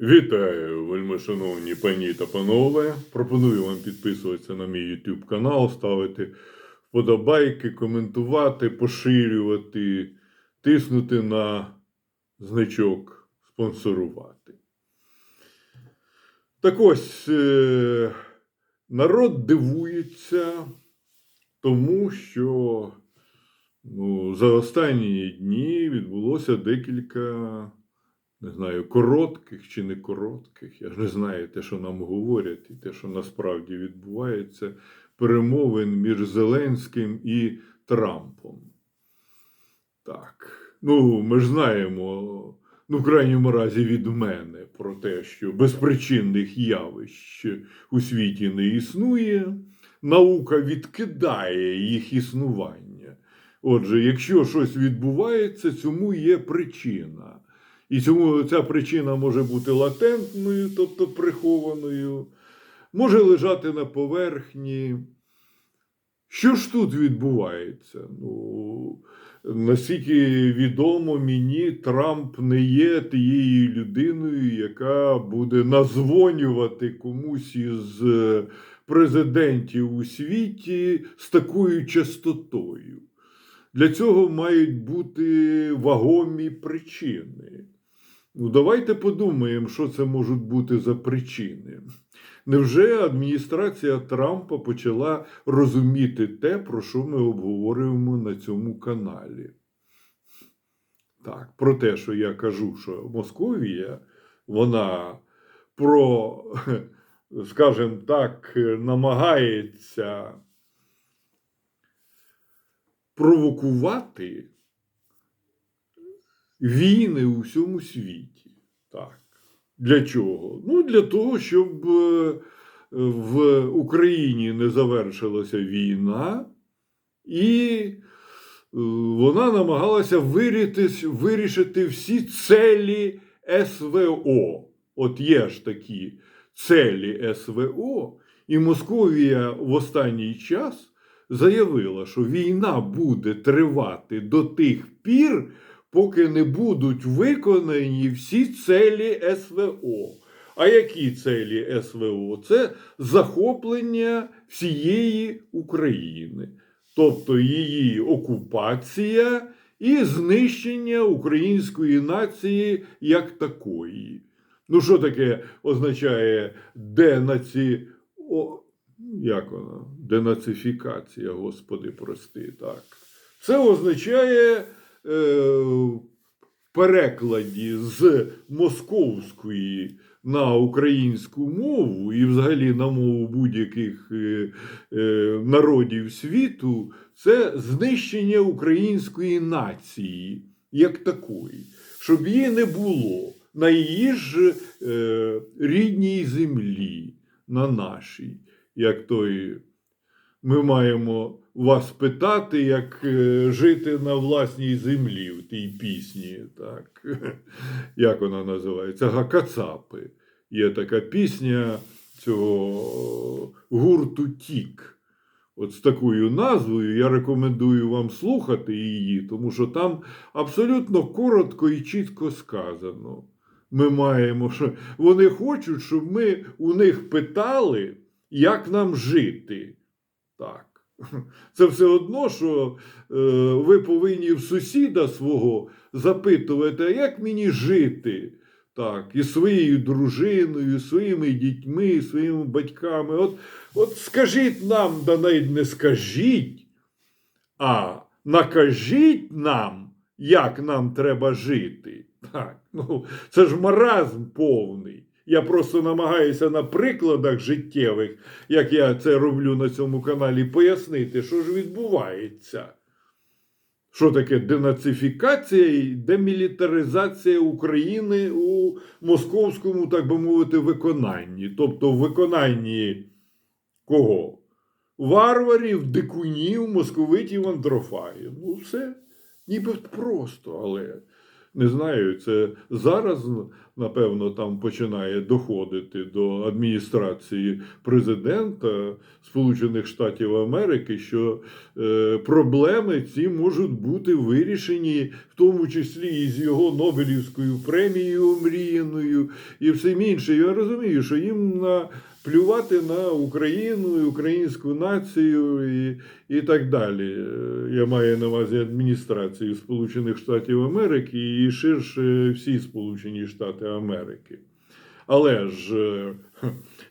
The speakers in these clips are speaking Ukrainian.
Вітаю, вельмишановні пані та панове. Пропоную вам підписуватися на мій YouTube канал, ставити вподобайки, коментувати, поширювати, тиснути на значок спонсорувати. Так ось е, народ дивується тому, що ну, за останні дні відбулося декілька не знаю, коротких чи не коротких, я не знаю те, що нам говорять, і те, що насправді відбувається, перемовин між Зеленським і Трампом. Так. Ну, ми ж знаємо, ну, в крайньому разі від мене, про те, що безпричинних явищ у світі не існує. Наука відкидає їх існування. Отже, якщо щось відбувається, цьому є причина. І цьому ця причина може бути латентною, тобто прихованою, може лежати на поверхні. Що ж тут відбувається? Ну, наскільки відомо мені, Трамп не є тією людиною, яка буде назвонювати комусь із е, президентів у світі з такою частотою. Для цього мають бути вагомі причини. Ну, давайте подумаємо, що це можуть бути за причини. Невже адміністрація Трампа почала розуміти те, про що ми обговорюємо на цьому каналі? Так, про те, що я кажу, що Московія, вона про, скажімо так, намагається провокувати війни у всьому світі. Так. Для чого? Ну, для того, щоб е, в Україні не завершилася війна, і е, вона намагалася вирітись- вирішити всі целі СВО. От є ж такі целі СВО, і Московія в останній час заявила, що війна буде тривати до тих пір, поки не будуть виконані всі целі СВО. А які целі СВО? Це захоплення всієї України, тобто її окупація і знищення української нації як такої. Ну, що таке означає денаці... О, як вона? Денацифікація, Господи, прости, так. Це означає в перекладі з московської на українську мову і взагалі на мову будь-яких е, е, народів світу, це знищення української нації як такої, щоб її не було на її ж е, рідній землі, на нашій, як той. Ми маємо вас питати, як е, жити на власній землі в тій пісні. Так? Як вона називається? Гакацапи. Є така пісня цього гурту Тік. От з такою назвою я рекомендую вам слухати її, тому що там абсолютно коротко і чітко сказано. Ми маємо, що вони хочуть, щоб ми у них питали, як нам жити. Так. Це все одно, що е, ви повинні в сусіда свого запитувати, а як мені жити? Так, і своєю дружиною, і своїми дітьми, і своїми батьками. От, от скажіть нам, да навіть не скажіть, а накажіть нам, як нам треба жити. Так, ну, це ж маразм повний. Я просто намагаюся на прикладах життєвих, як я це роблю на цьому каналі, пояснити, що ж відбувається. Що таке денацифікація і демілітаризація України у московському, так би мовити, виконанні. Тобто в виконанні кого? Варварів, дикунів, московитів, андрофаїв. Ну, все ніби просто, але Не знаю, це зараз, напевно, там починає доходити до адміністрації президента Сполучених Штатів Америки, що е, проблеми ці можуть бути вирішені, в тому числі і з його Нобелівською премією мріяною і всім іншим. Я розумію, що їм на плювати на Україну, і українську націю і, і так далі. Я маю на увазі адміністрацію Сполучених Штатів Америки і ширше всі Сполучені Штати Америки. Але ж е,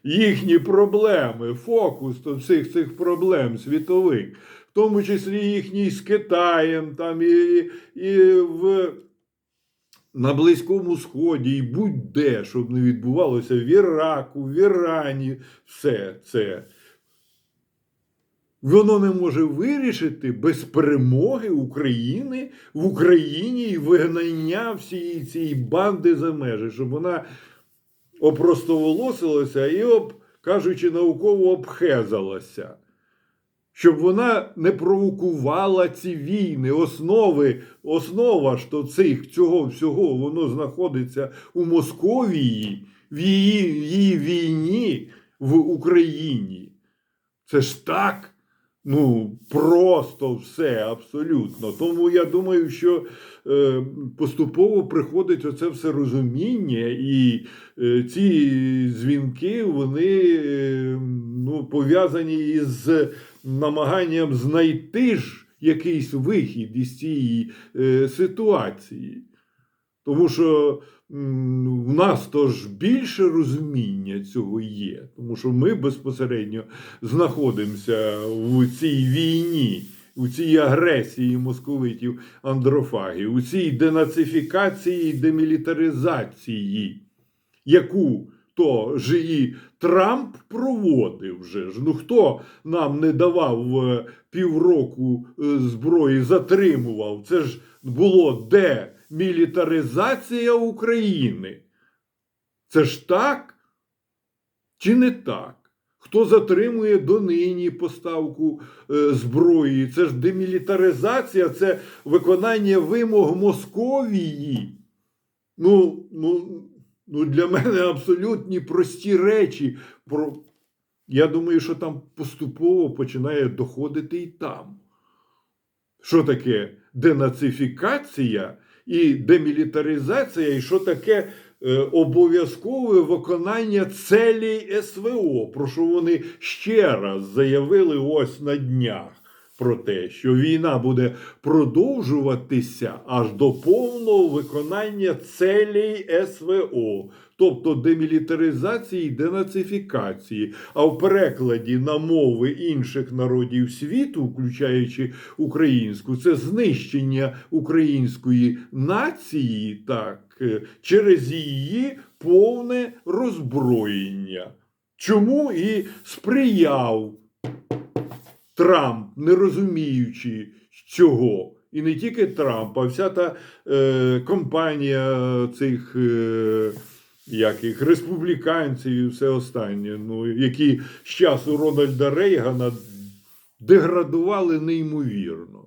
їхні проблеми, фокус до всіх цих проблем світових, в тому числі їхній з Китаєм, там і, і в на Близькому Сході і будь-де, щоб не відбувалося в Іраку, в Ірані, все це. Воно не може вирішити без перемоги України в Україні і вигнання всієї цієї банди за межі, щоб вона опростоволосилася і, об, кажучи науково, обхезалася. Щоб вона не провокувала ці війни, основи, основа то цих цього всього воно знаходиться у Московії, в її, її війні в Україні. Це ж так. Ну, просто все абсолютно. Тому я думаю, що е, поступово приходить оце все розуміння, і е, ці дзвінки вони е, ну, пов'язані із намаганням знайти ж якийсь вихід із цієї е, ситуації. Тому що в нас то ж більше розуміння цього є, тому що ми безпосередньо знаходимося в цій війні, у цій агресії московитів андрофагів, у цій денацифікації і демілітаризації, яку то ж і Трамп проводив вже ж. Ну хто нам не давав е, півроку е, зброї, затримував? Це ж було демілітаризація України. Це ж так? Чи не так? Хто затримує донині поставку е, зброї? Це ж демілітаризація, це виконання вимог Московії. Ну, ну, ну для мене абсолютні прості речі. Про... Я думаю, що там поступово починає доходити і там. Що таке денацифікація і демілітаризація, і що таке е, обов'язкове виконання целей СВО, про що вони ще раз заявили ось на днях. Про те, що війна буде продовжуватися аж до повного виконання целей СВО, тобто демілітаризації і денацифікації. А в перекладі на мови інших народів світу, включаючи українську, це знищення української нації, так, е, через її повне роззброєння. Чому і сприяв Трамп, не розуміючи цього. І не тільки Трамп, а вся та е, компанія цих е, яких, республіканців і все останнє, ну, які з часу Рональда Рейгана деградували неймовірно.